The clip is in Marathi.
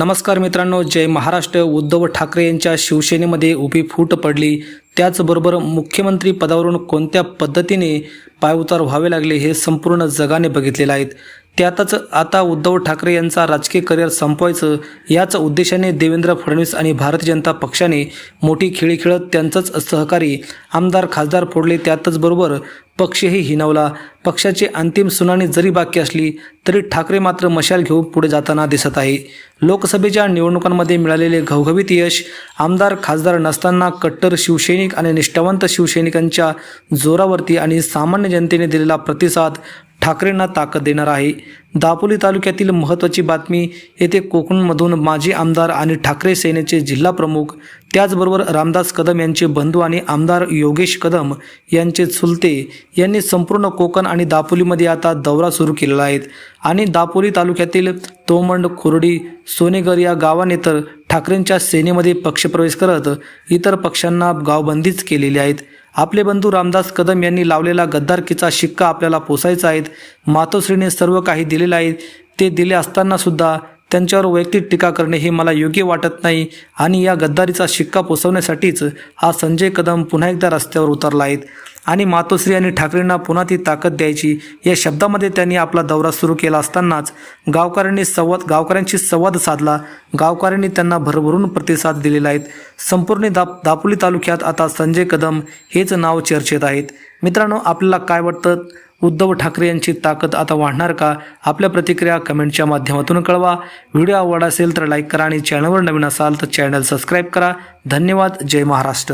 नमस्कार मित्रांनो जय महाराष्ट्र. उद्धव ठाकरे यांच्या शिवसेनेमध्ये उभी फूट पडली. त्याचबरोबर मुख्यमंत्री पदावरून कोणत्या पद्धतीने पायउतार व्हावे लागले हे संपूर्ण जगाने बघितलेलं आहेत त्यातच आता उद्धव ठाकरे यांचा राजकीय करिअर संपवायचं याच उद्देशाने देवेंद्र फडणवीस आणि भारतीय जनता पक्षाने मोठी खेळी खेळत त्यांचंच सहकारी आमदार खासदार फोडले. त्यातच बरोबर पक्षही हिनवला पक्षाची अंतिम सुनावणी जरी बाकी असली तरी ठाकरे मात्र मशाल घेऊन पुढे जाताना दिसत आहे. लोकसभेच्या निवडणुकांमध्ये मिळालेले घवघवीत यश आमदार खासदार नसताना कट्टर शिवसैनिक आणि निष्ठावंत शिवसैनिकांच्या जोरावरती आणि सामान्य जनतेने दिलेला प्रतिसाद ठाकरेंना ताकद देणार आहे. दापोली तालुक्यातील महत्त्वाची बातमी येथे कोकणमधून माजी आमदार आणि ठाकरे सेनेचे जिल्हा प्रमुख त्याचबरोबर रामदास कदम यांचे बंधू आणि आमदार योगेश कदम यांचे चुलते यांनी संपूर्ण कोकण आणि दापोलीमध्ये आता दौरा सुरू केलेला आहे. आणि दापोली तालुक्यातील तोमंड खुर्डी सोनेगर या गावाने तर ठाकरेंच्या सेनेमध्ये पक्षप्रवेश करत इतर पक्षांना गावबंदीच केलेली आहेत. आपले बंधू रामदास कदम यांनी लावलेला गद्दारकीचा शिक्का आपल्याला पोसायचा आहे. मातोश्रीने सर्व काही दिलेलं आहे. ते दिले असताना सुद्धा त्यांच्यावर वैयक्तिक टीका करणे हे मला योग्य वाटत नाही आणि या गद्दारीचा शिक्का पोसवण्यासाठीच हा संजय कदम पुन्हा एकदा रस्त्यावर उतरला आहेत आणि मातोश्री आणि ठाकरेंना पुन्हा ती ताकद द्यायची या शब्दामध्ये त्यांनी आपला दौरा सुरू केला असतानाच गावकऱ्यांनी संवाद गावकऱ्यांशी संवाद साधला. गावकऱ्यांनी त्यांना भरभरून प्रतिसाद दिलेला आहेत संपूर्ण दाप दापोली तालुक्यात आता संजय कदम हेच नाव चर्चेत आहेत. मित्रांनो आपल्याला काय वाटतं? उद्धव ठाकरे यांची ताकद आता वाढणार का? आपल्या प्रतिक्रिया कमेंटच्या माध्यमातून कळवा. व्हिडिओ आवड असेल तर लाईक करा आणि चॅनलवर नवीन असाल तर चॅनल सबस्क्राईब करा. धन्यवाद. जय महाराष्ट्र.